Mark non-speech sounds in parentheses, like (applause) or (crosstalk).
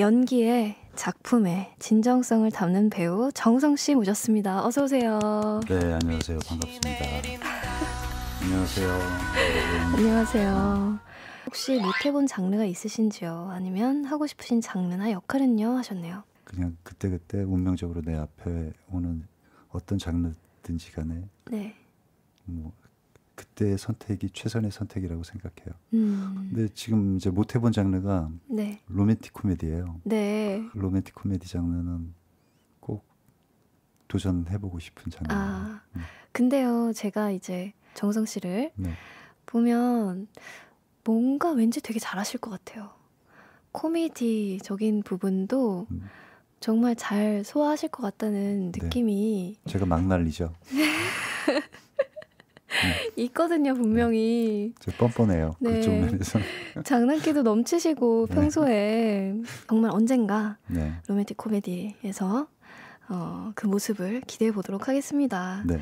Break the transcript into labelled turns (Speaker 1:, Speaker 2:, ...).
Speaker 1: 연기에 작품에 진정성을 담는 배우 정성 씨 모셨습니다. 어서 오세요.
Speaker 2: 네, 안녕하세요. 반갑습니다. (laughs) 안녕하세요.
Speaker 1: 안녕하세요. 혹시 못 해본 장르가 있으신지요? 아니면 하고 싶으신 장르나 역할은요? 하셨네요.
Speaker 2: 그냥 그때그때 운명적으로 내 앞에 오는 어떤 장르든지 간에
Speaker 1: 네.
Speaker 2: 뭐 그때의 선택이 최선의 선택이라고 생각해요.
Speaker 1: 음.
Speaker 2: 근데 지금 이제 못 해본 장르가
Speaker 1: 네.
Speaker 2: 로맨틱 코미디예요.
Speaker 1: 네.
Speaker 2: 로맨틱 코미디 장르는 꼭 도전해보고 싶은 장르예요.
Speaker 1: 아.
Speaker 2: 음.
Speaker 1: 근데요, 제가 이제 정성 씨를
Speaker 2: 네.
Speaker 1: 보면 뭔가 왠지 되게 잘하실 것 같아요. 코미디적인 부분도
Speaker 2: 음.
Speaker 1: 정말 잘 소화하실 것 같다는
Speaker 2: 네.
Speaker 1: 느낌이
Speaker 2: 제가 막 날리죠. (laughs)
Speaker 1: 있거든요, 분명히.
Speaker 2: 저 뻔뻔해요.
Speaker 1: 네.
Speaker 2: 그쪽 면에서. (laughs)
Speaker 1: 장난기도 넘치시고
Speaker 2: 네.
Speaker 1: 평소에 정말 언젠가
Speaker 2: 네.
Speaker 1: 로맨틱 코미디에서 어, 그 모습을 기대해 보도록 하겠습니다.
Speaker 2: 네.